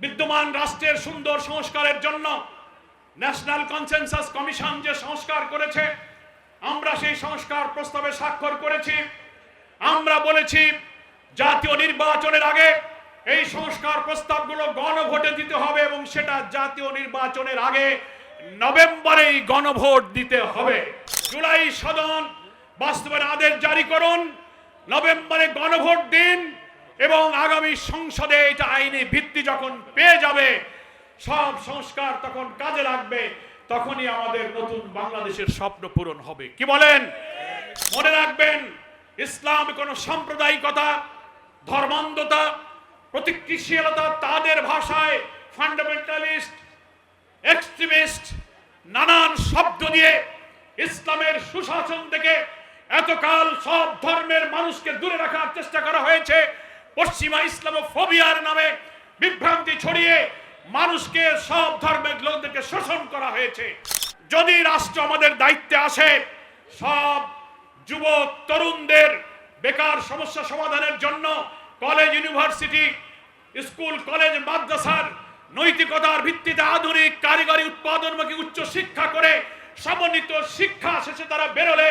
বিদ্যমান রাষ্ট্রের সুন্দর সংস্কারের জন্য ন্যাশনাল কনসেনসাস কমিশন যে সংস্কার করেছে, আমরা সেই সংস্কার প্রস্তাবে স্বাক্ষর করেছি। আমরা বলেছি, জাতীয় নির্বাচনের আগে এই সংস্কার প্রস্তাবগুলো গণভোটে দিতে হবে এবং সেটা জাতীয় নির্বাচনের আগে নভেম্বরেই গণভোট দিতে হবে। জুলাই সদন বাস্তবের আদেশ জারি করুন। নভেম্বরে গণভোট দিন। এবং আগামী সংসদে এটা আইনি ভিত্তি যখন পেয়ে যাবে, সব সংস্কার তখন কাজে লাগবে, তখনই আমাদের নতুন বাংলাদেশের স্বপ্ন পূরণ হবে। কি বলেন? মনে রাখবেন, ইসলাম কোনো সাম্প্রদায়িকতা, ধর্মান্ধতা প্রতিক্রিয়াশীলতা তাদের ভাষায় ফান্ডামেন্টালিস্ট এক্সট্রিমিস্ট নানান শব্দ দিয়ে ইসলামের সুশাসন থেকে এতকাল সব ধর্মের মানুষকে দূরে রাখার চেষ্টা করা হয়েছে। পশ্চিমা ইসলামোফোবিয়ার নামে বিভ্রান্তি ছড়িয়ে মানুষকে সব ধর্মের লোকদেরকে শোষণ করা হয়েছে। যদি রাষ্ট্র আমাদের দায়িত্বে আসে, সব যুবক, তরুণদের বেকার সমস্যা সমাধানের জন্য কলেজ, ইউনিভার্সিটি, স্কুল, কলেজ, মাদ্রাসার নৈতিকতার ভিত্তিতে আধুনিক কারিগরি উৎপাদনমুখী উচ্চ শিক্ষা করে সমন্বিত শিক্ষা শেষে তারা বেরোলে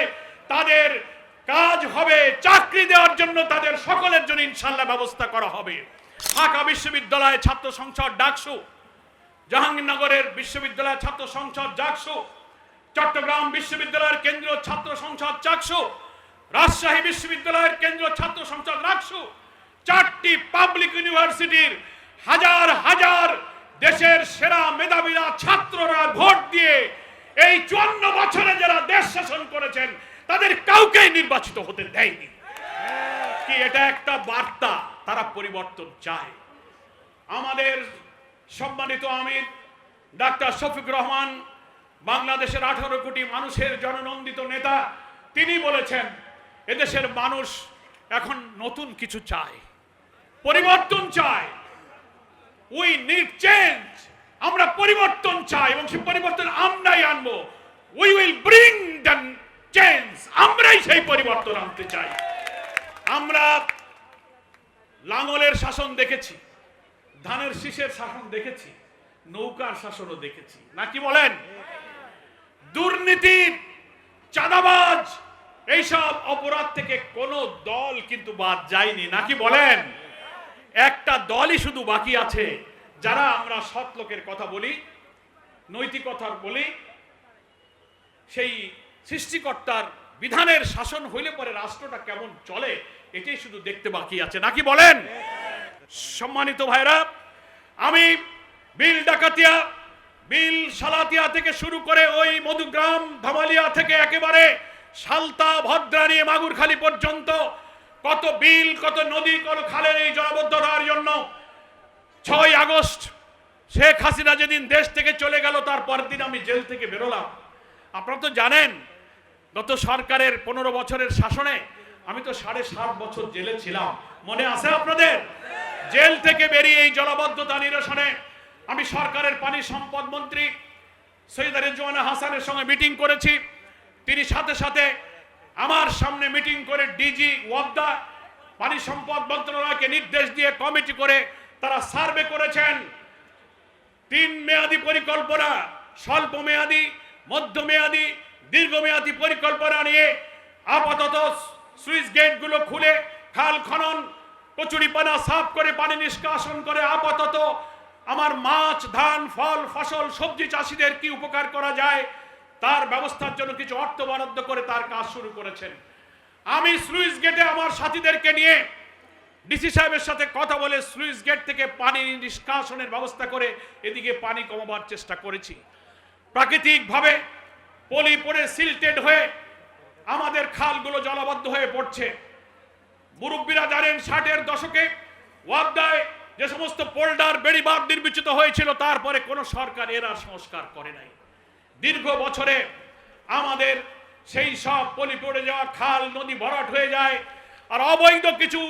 তাদের কাজ হবে চাকরি দেওয়ার জন্য তাদের সকলের জন্য ইনশাল্লাহ ব্যবস্থা করা হবে। ঢাকা বিশ্ববিদ্যালয় ছাত্র সংসদ ডাকসু, জাহাঙ্গীরনগরের বিশ্ববিদ্যালয় ছাত্র সংসদ জাকসু চট্টগ্রাম বিশ্ববিদ্যালয়ের কেন্দ্রীয় ছাত্র সংসদ চাকসু রাজশাহী বিশ্ববিদ্যালয়ের কেন্দ্রীয় ছাত্র সংসদ রাকসু চারটি পাবলিক ইউনিভার্সিটির হাজার হাজার দেশের সেরা মেধাবীরা ছাত্ররা ভোট দিয়ে এই চুয়ান্ন বছরে যারা দেশ শাসন করেছেন, তাদের কাউকে নির্বাচিত হতে দেয়নি। কি এটা একটা বার্তা? তারা পরিবর্তন চায়। আমাদের সম্মানিত আমির, ডাক্তার শফিক রহমান, বাংলাদেশের আঠারো কোটি মানুষের জননন্দিত নেতা, তিনি বলেছেন, এদেশের মানুষ এখন নতুন কিছু চায়। পরিবর্তন চায়। উই নিড চেঞ্জ আমরা পরিবর্তন চাই এবং সেই পরিবর্তন আমরাই আনব। We will bring the change আমরাই সেই পরিবর্তন আনতে চাই। আমরা লাঙলের শাসন দেখেছি, ধানের শীষের শাসন দেখেছি, নৌকার শাসনও দেখেছি। নাকি বলেন? দুর্নীতি, চাঁদাবাজ, এইসব অপরাধ থেকে কোনো দল কিন্তু বাদ যায়নি। নাকি বলেন? একটা দলই শুধু বাকি আছে। যারা আমরা সৎ লোকের কথা বলি, নৈতিকতার বলি, সেই সৃষ্টিকর্তার বিধানের শাসন হইলে পরে রাষ্ট্রটা কেমন চলে, এটাই শুধু দেখতে বাকি আছে। নাকি বলেন? সম্মানিত ভাইরা, আমি বিল ডাকাতিয়া, বিল সালাতিয়া থেকে শুরু করে ওই মধুগ্রাম, ধামালিয়া থেকে একেবারে সালতা ভদ্রানী মাগুরখালী পর্যন্ত কত বিল, কত নদী, কত খালের এই জলাবদ্ধতার জন্য ছয় আগস্ট শেখ হাসিনা যেদিন দেশ থেকে চলে গেল, তার পরের দিন আমি জেল থেকে বেরোলাম। আপনারা তো জানেন, গত সরকারের পনেরো বছরের শাসনে আমি তো সাড়ে সাত বছর জেলে ছিলাম। মনে আছে আপনাদের? জেল থেকে বেরিয়ে এই জলাবদ্ধতা নিরসনে আমি সরকারের পানি সম্পদ মন্ত্রী সৈয়দ রেজওয়ানা হাসানের সঙ্গে মিটিং করেছি। তিনি সাথে সাথে আমার সামনে মিটিং করে ডিজি ওয়াবদা, পানি সম্পদ মন্ত্রণালয়কে নির্দেশ দিয়ে কমিটি করে তারা সার্ভে করেছেন। তিন মেয়াদি পরিকল্পনা, স্বল্প মেয়াদি মধ্যমেয়াদি দীর্ঘমেয়াদী পরিকল্পনা নিয়ে আপাতত সুইচ গেটগুলো খুলে খাল খনন, কচুরিপানা সাফ করে পানি নিষ্কাশন করে আপাতত আমার মাছ, ধান, ফল, ফসল, সবজি চাষিদের কি উপকার করা যায় তার ব্যবস্থার জন্য কিছু অর্থ বরাদ্দ করে তার কাজ শুরু করেছেন। আমি স্লুইস গেটে আমার সাথীদেরকে নিয়ে ডিসি সাহেবের সাথে কথা বলে স্লুইস গেট থেকে পানি নিষ্কাশনের ব্যবস্থা করে এদিকে পানি কমাবার চেষ্টা করেছি। প্রাকৃতিকভাবে পলি পড়ে সিলটেড হয়ে আমাদের খালগুলো জলাবদ্ধ হয়ে পড়ছে। মুরব্বীরা জানেন ষাটের দশকে ওয়াবদায় যে সমস্ত পোল্ডার বেড়িবাদ নির্মিত হয়েছিল, তারপরে কোনো সরকার এর সংস্কার করে নাই। দীর্ঘ বছরে আমাদের সেই সব পলি পড়ে যাওয়া খাল, নদী ভরাট হয়ে যায়, আর অবৈধ কিছু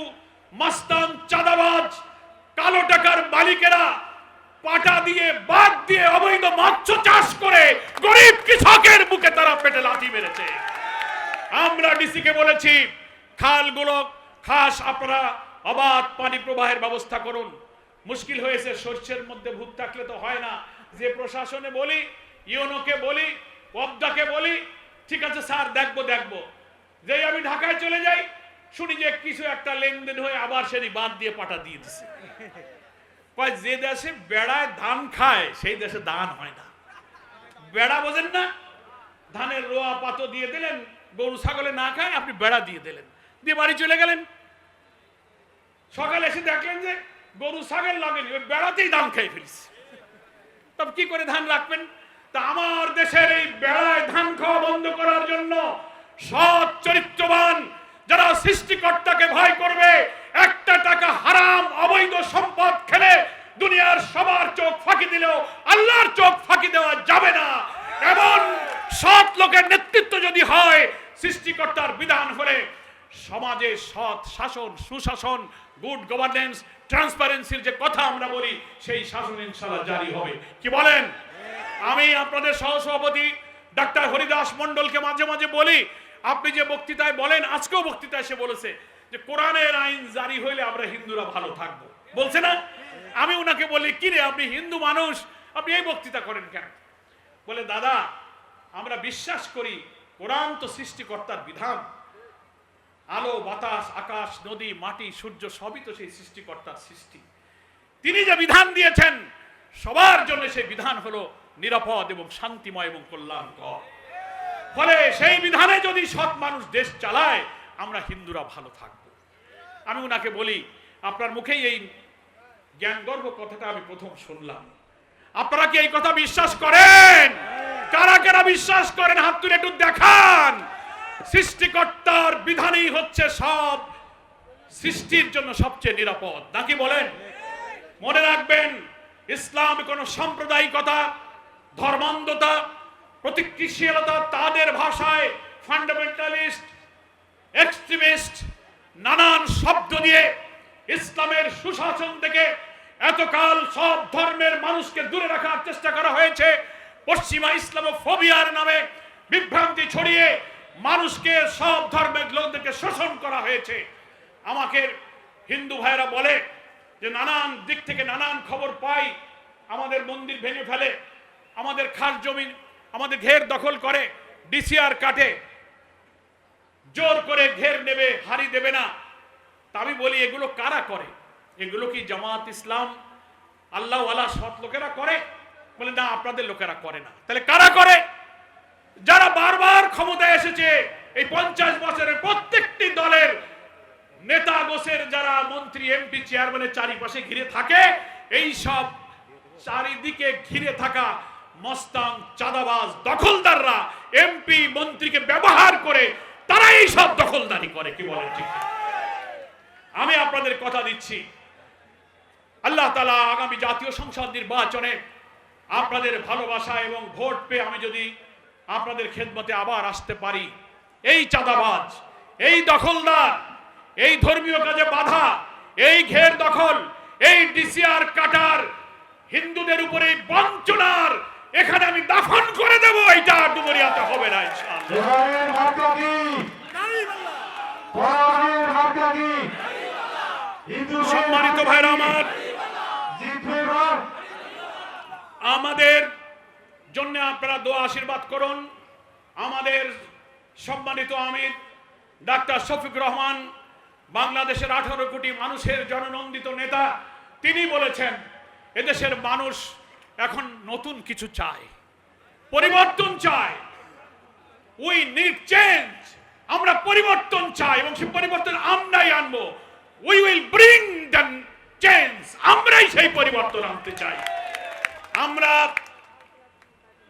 মাস্তান চাঁদাবাজ, কালো টাকার মালিকেরা পাটা দিয়ে বাদ দিয়ে অবৈধ মাছ চাষ করে গরিব কৃষকের বুকে তারা পেটে লাথি মেরেছে। আমরা ডিসিকে বলেছি খালগুলো খাস আপনারা অবাধ পানি প্রবাহের ব্যবস্থা করুন। মুশকিল হয়েছে, শস্যের মধ্যে ভূত থাকলে তো হয় না। যে প্রশাসনে বলি, ইউনোকে বলি পদ্মাকে বলি, ঠিক আছে স্যার, দেখব দেখব। যেই আমি ঢাকায় চলে যাই শুনি যে কিছু একটা লেনদেন হয়ে আবার সেটি বাদ দিয়ে পাঠা দিয়ে দিছে। যে দেশে বেড়ায় ধান খায়, সেই দেশে দান হয় না। বেড়া বোঝেন না? ধানের রোয়া পাতো দিয়ে দিলেন, গরু ছাগলে না খায়, আপনি বেড়া দিয়ে দিলেন। দিয়ে বাড়ি চলে গেলেন। সকালে এসে দেখলেন যে গরু ছাগল লাগেনি, ওই বেড়াতেই ধান খেয়ে ফেলিস তবে কি করে ধান রাখবেন? তা আমার দেশের এই বেড়ায় ধান খাওয়া বন্ধ করার জন্য সৎ চরিত্রবান যারা সৃষ্টিকর্তাকে ভয় করবে। একটা টাকা হারাম, অবৈধ সম্পদ খেলে দুনিয়ার সবার চোখ ফাঁকি দিলেও আল্লাহর চোখ ফাঁকি দেওয়া যাবে না। এমন সৎ লোকের নেতৃত্ব যদি হয়, সৃষ্টিকর্তার বিধান হলে সমাজে সৎ শাসন, সুশাসন গুড গভর্নেন্স ট্রান্সপারেন্সির যে কথা আমরা বলি, সেই শাসন ইনশাআল্লাহ জারি হবে। কি বলেন? আমি আপনাদের সহসভাপতি ডাক্তার হরিদাস মন্ডলকে মাঝে মাঝে বলি আপনি যে বক্তৃতায় বলেন, আজকেও বক্তৃতায় সে বলেছে যে কোরআনের আইন জারি হইলে আমরা হিন্দুরা ভালো থাকব। বলছে না? আমি ওনাকে বলি, কিরে, আপনি হিন্দু মানুষ, আপনি এই বক্তৃতা করেন কেন? বলে, দাদা, আমরা বিশ্বাস করি কোরআন তো সৃষ্টিকর্তার বিধান। আলো, বাতাস, আকাশ, নদী, মাটি, সূর্য, সবই তো সেই সৃষ্টিকর্তার সৃষ্টি। তিনি যে বিধান দিয়েছেন, সবার জন্য সেই বিধান হলো নিরাপদ এবং শান্তিময় এবং কল্যাণকর। ফলে সেই বিধানে যদি সৎ মানুষ দেশ চালায়, আমরা হিন্দুরা ভালো থাকব। আমি ওনাকে বলি, আপনার মুখেই এই জ্ঞানগর্ভ কথাটা আমি প্রথম শুনলাম। আপনারা কি এই কথা বিশ্বাস করেন? কারা কারা বিশ্বাস করেন? হাত তুলে একটু দেখান। সৃষ্টিকর্তার বিধানই হচ্ছে সব সৃষ্টির জন্য সবচেয়ে নিরাপদ। নাকি বলেন? মনে রাখবেন, ইসলাম কোন সাম্প্রদায়িকতা, ধর্মান্ধতা প্রতিক্রিয়াশীলতা তাদের ভাষায় ফান্ডামেন্টালিস্ট এক্সট্রিমিস্ট নানান শব্দ দিয়ে ইসলামের সুশাসন থেকে এতকাল সব ধর্মের মানুষকে দূরে রাখার চেষ্টা করা হয়েছে। পশ্চিমা ইসলামোফোবিয়ার নামে বিভ্রান্তি ছড়িয়ে মানুষকে সব ধর্মের লোকদেরকে শোষণ করা হয়েছে। আমাকে হিন্দু ভাইরা বলে যে নানান দিক থেকে নানান খবর পাই, আমাদের মন্দির ভেঙে ফেলে, আমাদের খাস জমি আমাদের ঘের দখল করে, ডিসিআর কাটে। জোর করে ঘের নেবে, হারি দেবে না। তা আমি বলি, এগুলো কারা করে? এগুলো কি জামাত ইসলাম? আল্লাহ আল্লাহ সৎ লোকেরা করে? বলে, না, আপনাদের লোকেরা করে না। তাহলে কারা করে? যারা বারবার ক্ষমতায় এসেছে, এই পঞ্চাশ বছরের প্রত্যেকটি দলের নেতা গোছের যারা মন্ত্রী, এমপি, চেয়ারম্যানের চারিপাশে ঘিরে থাকে, এই সব চারিদিকে ঘিরে থাকা মস্তান চাঁদাবাজ দখলদাররা এমপি মন্ত্রীকে ব্যবহার করে তারা এই সব দখলদারি করে, কি বলেন ঠিক আমি আপনাদের কথা দিচ্ছি। আল্লাহ তালা আগামী জাতীয় সংসদ নির্বাচনে আপনাদের ভালোবাসা এবং ভোট পেয়ে আমি যদি আপনাদের খেদমতে আবার আসতে পারি, এই চাঁদাবাজ, এই দখলদার, এই ধর্মীয় কাজে বাধা, এই ঘের দখল, এই ডিসিআর কাটার, হিন্দুদের উপরে বঞ্চনার এখানে আমি দাফন করে দেব এটা ডুবরিয়াতে হবে না সম্মানিত ভাইরা আমার আমাদের জন্য আপনারা দোয়া আশীর্বাদ করুন। আমাদের সম্মানিত আমির ডাক্তার শফিক রহমান বাংলাদেশের আঠারো কোটি মানুষের জননন্দিত নেতা তিনি বলেছেন এদেশের মানুষ এখন নতুন কিছু চায় পরিবর্তন চায় উই নিড চেঞ্জ আমরা পরিবর্তন চাই এবং সেই পরিবর্তন আমরাই আনব। We will bring the change আমরাই সেই পরিবর্তন আনতে চাই। আমরা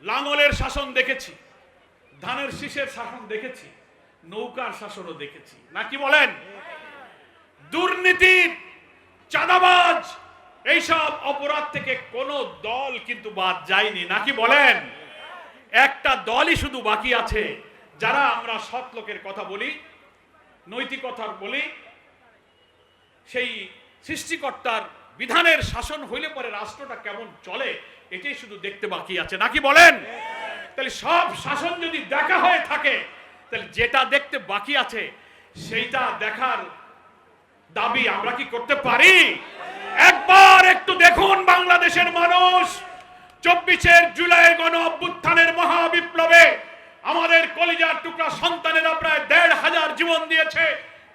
লাঙলের শাসন দেখেছি, ধানের শীষের শাসন দেখেছি, নৌকার শাসনও দেখেছি। নাকি বলেন? দুর্নীতি চাঁদাবাজ এইসব অপরাধ থেকে কোন দল কিন্তু বাদ যায়নি, নাকি বলেন? একটা দলই শুধু বাকি আছে। যারা আমরা সৎ লোকের কথা বলি নৈতিকতার বলি, সেই সৃষ্টিকর্তার বিধানের শাসন হইলে পরে রাষ্ট্রটা কেমন চলে, এটাই শুধু দেখতে বাকি আছে, নাকি বলেন? তাহলে সব শাসন যদি দেখা হয়ে থাকে, তাহলে যেটা দেখতে বাকি আছে, সেইটা দেখার দাবি আমরা কি করতে পারি? একবার একটু দেখুন বাংলাদেশের মানুষ। চব্বিশের জুলাই গণ অভ্যুত্থানের মহাবিপ্লবে আমাদের কলিজার টুকরা সন্তানেরা প্রায় দেড় হাজার জীবন দিয়েছে,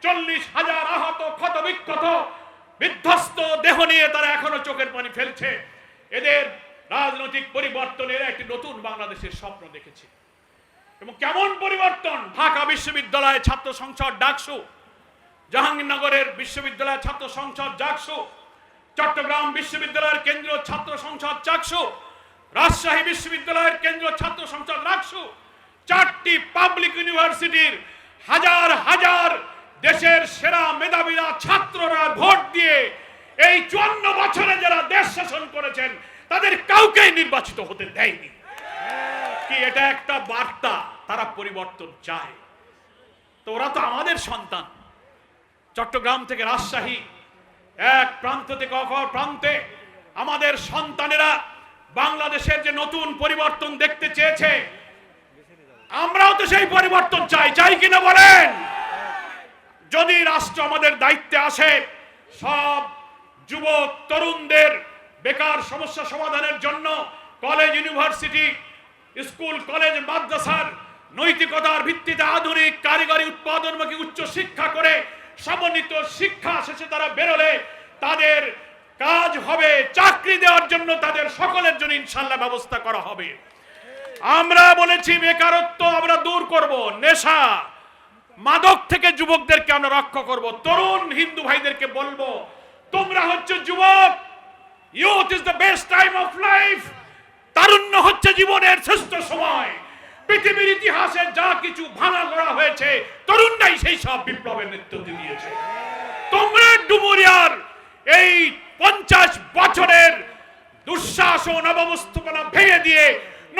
চল্লিশ হাজার আহত, ক্ষত বিক্ষত, বিধ্বস্ত দেহ নিয়ে তারা এখনও চোখের পানি ফেলছে। এদের রাজনৈতিক পরিবর্তনের একটি নতুন বাংলাদেশের স্বপ্ন দেখেছে। এবং কেমন পরিবর্তন? ঢাকা বিশ্ববিদ্যালয়ে ছাত্র সংসদ ডাকসু, জাহাঙ্গীরনগরের বিশ্ববিদ্যালয়ের ছাত্র সংসদ জাকসু চট্টগ্রাম বিশ্ববিদ্যালয়ের কেন্দ্রীয় ছাত্র সংসদ চাকসু, রাজশাহী বিশ্ববিদ্যালয়ের কেন্দ্রীয় ছাত্র সংসদ রাকসু চারটি পাবলিক ইউনিভার্সিটির হাজার হাজার দেশের সেরা মেধাবীরা ছাত্ররা ভোট দিয়ে এই চুয়ান্ন বছরে যারা দেশ শাসন করেছেন, তাদের কাউকেই নির্বাচিত হতে দেয়নি। কি এটা একটা বার্তা? তারা পরিবর্তন চায়। তো ওরা তো আমাদের সন্তান। চট্টগ্রাম থেকে রাজশাহী এক প্রান্ত থেকে অপর প্রান্তে আমাদের সন্তানেরা বাংলাদেশের যে নতুন পরিবর্তন দেখতে চেয়েছে, আমরাও তো সেই পরিবর্তন চাই। চাই কিনা বলেন? যদি রাষ্ট্র আমাদের দায়িত্বে আসে, সব যুবক, তরুণদের বেকার সমস্যা সমাধানের জন্য কলেজ, ইউনিভার্সিটি, স্কুল, কলেজ, মাদ্রাসার নৈতিকতার ভিত্তিতে আধুনিক কারিগরি উৎপাদনমুখী উচ্চ শিক্ষা করে সমন্বিত শিক্ষা শেষে তারা বেরোলে তাদের কাজ হবে, চাকরি দেওয়ার জন্য তাদের সকলের জন্য ইনশাল্লাহ ব্যবস্থা করা হবে। আমরা বলেছি, বেকারত্ব আমরা দূর করব, নেশা, মাদক থেকে যুবকদেরকে আমরা রক্ষা করব। তরুণ হিন্দু ভাইদেরকে বলব, তোমরা হচ্ছে যুবক youth is the best time of life তারুণ্য হচ্ছে জীবনের শ্রেষ্ঠ সময়। পৃথিবীর ইতিহাসে যা কিছু ভাঙা করা হয়েছে, তরুণরাই সেই সব বিপ্লবের নেতৃত্ব দিয়েছে। তোমরা ডুমুরিয়ার এই পঞ্চাশ বছরের দুঃশাসন অবস্থাপনা ভেঙে দিয়ে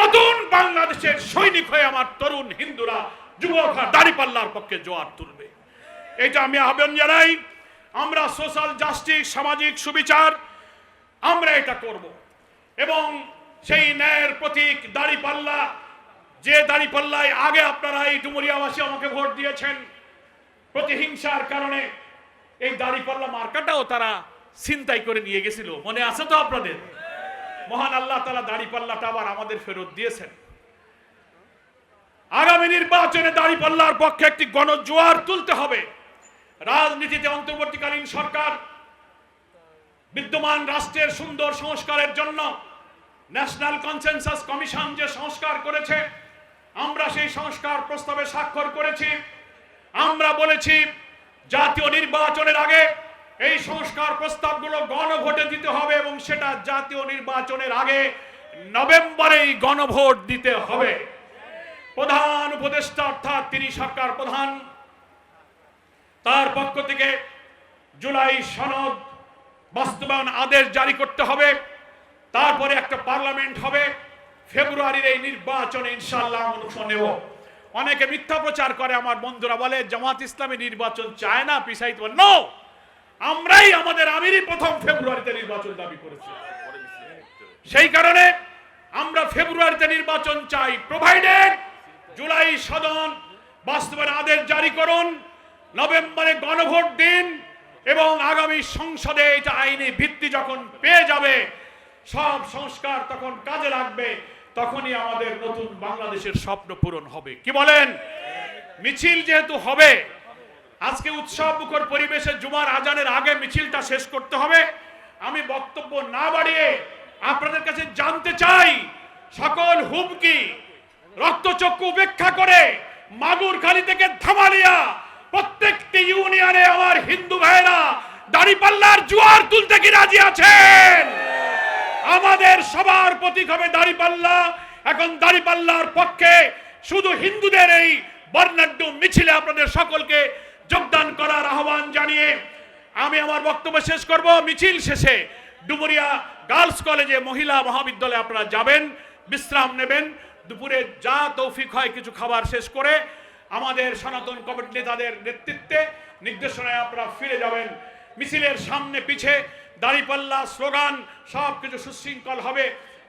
নতুন বাংলাদেশের সৈনিক হয়ে আমার তরুণ হিন্দুরা যুবকরা দাড়িপাল্লার পক্ষে জোয়ার তুলবে। এটা আমি আহ্বান জানাই, আমরা সোশ্যাল জাস্টিস, সামাজিক সুবিচার, আমরা এটা করব। এবং সেই ন্যায়ের প্রতীক, দাড়িপাল্লা যে দাড়িপাল্লায় আগে আপনারা এই ডুমুরিয়াবাসী আমাকে ভোট দিয়েছেন প্রতিহিংসার কারণে এই দাড়িপাল্লা মার্কাটাও তারা ছিনতাই করে নিয়ে গেছিল। মনে আছে তো আপনাদের? মহান আল্লাহ তালা দাড়িপাল্লাটা আবার আমাদের ফেরত দিয়েছেন। আগামী নির্বাচনে দাড়িপাল্লার পক্ষে একটি গণজোয়ার তুলতে হবে। রাজনীতিতে অন্তর্বর্তীকালীন সরকার বিদ্যমান রাষ্ট্রের সুন্দর সংস্কারের জন্য ন্যাশনাল কনসেনসাস কমিশন যে সংস্কার করেছে আমরা সেই সংস্কার প্রস্তাবে স্বাক্ষর করেছি। আমরা বলেছি, জাতীয় নির্বাচনের আগে এই সংস্কার প্রস্তাবগুলো গণভোটে দিতে হবে এবং সেটা জাতীয় নির্বাচনের আগে নভেম্বরেই গণভোট দিতে হবে। প্রধান উপদেষ্টা অর্থাৎ তিনি সরকার প্রধান। তার পক্ষ থেকে জুলাই সনদ বাস্তবায়ন আদেশ জারি করতে হবে। তারপরে একটা পার্লামেন্ট হবে। ফেব্রুয়ারির এই নির্বাচনে ইনশাল্লাহ অংশ নেব। অনেকে মিথ্যা প্রচার করে, আমার বন্ধুরা বলে, জামাত ইসলামী নির্বাচন চায় না, পিসাইত নো আমরাই আমাদের আমিরই প্রথম ফেব্রুয়ারিতে নির্বাচন দাবি করেছি। সেই কারণে আমরা ফেব্রুয়ারিতে নির্বাচন চাই। প্রোভাইডেড জুলাই সদন বাস্তবায়ন আদেশ জারি করুন, নভেম্বরে গণভোট দিন এবং আগামী সংসদে এটা আইনি ভিত্তি যখন পেয়ে যাবে, সব সংস্কার তখন কাজে লাগবে। তখনই আমাদের নতুন বাংলাদেশের স্বপ্ন পূরণ হবে। কি বলেন? মিছিল যেহেতু হবে, আজকে উৎসব মুখর পরিবেশে জুমার আজানের আগে মিছিলটা শেষ করতে হবে। আমি বক্তব্য না বাড়িয়ে আপনাদের কাছে জানতে চাই, সকল হুমকি, রক্তচক্ষু উপেক্ষা করে মাগুর খালি থেকে ধামালিয়া প্রত্যেকটি ইউনিয়নে আমার হিন্দু ভাইরা দাড়িপাল্লার জোয়ার তুলতে কি রাজি আছেন? আমাদের সবার প্রতীক হবে দাড়িপাল্লা। এখন দাড়িপাল্লার পক্ষে শুধু হিন্দুদের এই বর্ণাঢ্য মিছিলে আপনাদের সকলকে যোগদান করার আহ্বান জানিয়ে আমি আমার বক্তব্য শেষ করব। মিছিল শেষে ডুমুরিয়া গার্লস কলেজে মহিলা মহাবিদ্যালয়ে আপনারা যাবেন, বিশ্রাম নেবেন। দুপুরে যা তৌফিক হয় কিছু খাবার শেষ করে আমাদের সনাতন কমিটি নেতাদের নেতৃত্বে নির্দেশনায় আপনারা ফিরে যাবেন। মিছিলের সামনে পিছে দাঁড়িপাল্লা, স্লোগান, সব কিছু সুশৃঙ্খল হবে।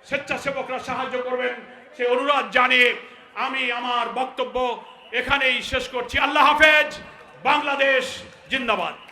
স্বেচ্ছাসেবকরা সাহায্য করবেন। সে অনুরোধ জানিয়ে আমি আমার বক্তব্য এখানেই শেষ করছি। আল্লাহ হাফেজ। বাংলাদেশ জিন্দাবাদ।